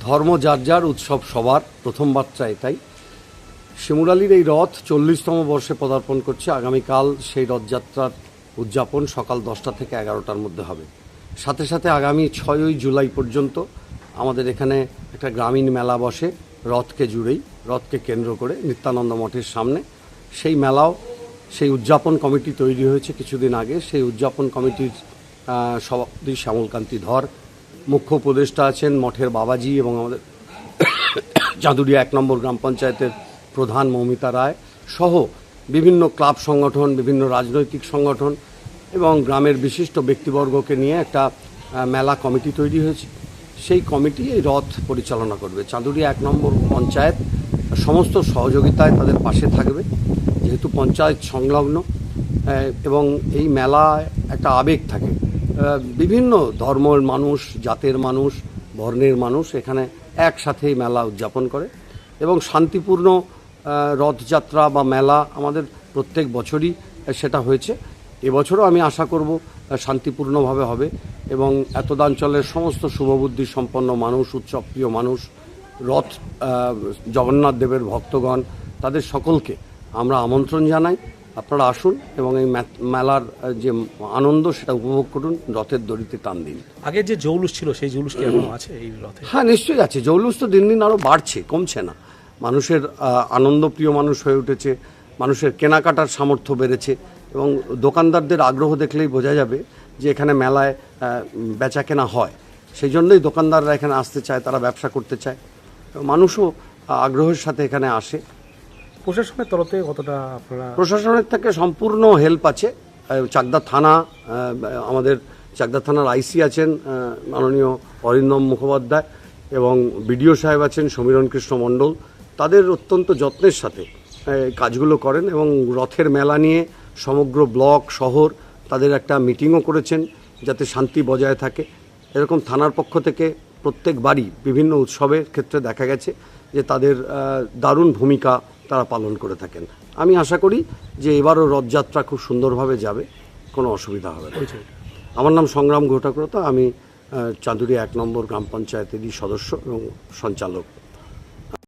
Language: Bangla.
ধর্ম যার যার উৎসব সবার, প্রথম বার্তা এটাই। শিমুরালির এই রথ চল্লিশতম বর্ষে পদার্পণ করছে। আগামীকাল সেই রথযাত্রার উদযাপন সকাল দশটা থেকে এগারোটার মধ্যে হবে। সাথে সাথে আগামী ছয়ই জুলাই পর্যন্ত আমাদের এখানে একটা গ্রামীণ মেলা বসে রথকে জুড়েই, রথকে কেন্দ্র করে নিত্যানন্দ মঠের সামনে। সেই মেলাও, সেই উদযাপন কমিটি তৈরি হয়েছে কিছুদিন আগে। সেই উদযাপন কমিটির সভাপতি শ্যামলকান্তি ধর মুখ্য উপদেষ্টা আছেন মঠের বাবাজি এবং আমাদের চাঁদুরিয়া এক নম্বর গ্রাম পঞ্চায়েতের প্রধান মৌমিতা রায় সহ বিভিন্ন ক্লাব সংগঠন, বিভিন্ন রাজনৈতিক সংগঠন এবং গ্রামের বিশিষ্ট ব্যক্তিবর্গকে নিয়ে একটা মেলা কমিটি তৈরি হয়েছে। সেই কমিটি এই রথ পরিচালনা করবে। চাঁদুরিয়া এক নম্বর পঞ্চায়েত সমস্ত সহযোগিতায় তাদের পাশে থাকবে, যেহেতু পঞ্চায়েত সংলগ্ন এবং এই মেলায় একটা আবেগ থাকে। বিভিন্ন ধর্মের মানুষ, জাতের মানুষ, বর্ণের মানুষ এখানে একসাথে এই মেলা উদযাপন করে এবং শান্তিপূর্ণ রথযাত্রা বা মেলা আমাদের প্রত্যেক বছরই সেটা হয়েছে। এবছরও আমি আশা করব শান্তিপূর্ণভাবে হবে এবং এতদাঞ্চলের সমস্ত শুভবুদ্ধি সম্পন্ন মানুষ উৎসবপ্রিয় মানুষ, রথ জগন্নাথ দেবের ভক্তগণ, তাদের সকলকে আমরা আমন্ত্রণ জানাই। আপনারা আসুন এবং এই মেলার যে আনন্দ সেটা উপভোগ করুন রথের দড়িতে টান দিন। আগে যে জৌলুস ছিল সেই জৌলুস কি এখনও আছে এই রথে? হ্যাঁ নিশ্চয়ই আছে। জৌলুস তো দিন দিন আরও বাড়ছে কমছে না। মানুষের আনন্দপ্রিয় মানুষ হয়ে উঠেছে মানুষের কেনাকাটার সামর্থ্য বেড়েছে এবং দোকানদারদের আগ্রহ দেখলেই বোঝা যাবে যে এখানে মেলায় বেচা কেনা হয়। সেই জন্যই দোকানদাররা এখানে আসতে চায় তারা ব্যবসা করতে চায়। এবং মানুষও আগ্রহের সাথে এখানে আসে। প্রশাসনের তরফ থেকে কতটা আপনারা প্রশাসনের থেকে সম্পূর্ণ হেল্প আছে। চাকদা থানা আমাদের চাকদা থানার আইসি আছেন মাননীয় অরিন্দম মুখোপাধ্যায় এবং বিডিও সাহেব আছেন সমীরণ কৃষ্ণ মণ্ডল। তাদের অত্যন্ত যত্নের সাথে কাজগুলো করেন এবং রথের মেলা নিয়ে সমগ্র ব্লক, শহর তাদের একটা মিটিংও করেছেন যাতে শান্তি বজায় থাকে। এরকম থানার পক্ষ থেকে প্রত্যেক বাড়ি বিভিন্ন উৎসবের ক্ষেত্রে দেখা গেছে যে তাদের দারুণ ভূমিকা তারা পালন করে থাকেন। আমি আশা করি যে এবারও রথযাত্রা খুব সুন্দরভাবে যাবে কোনো অসুবিধা হবে না। আমার নাম সংগ্রাম ঘোটাক্রতা আমি চাঁদুরী এক নম্বর গ্রাম পঞ্চায়েতেরই সদস্য এবং সঞ্চালক।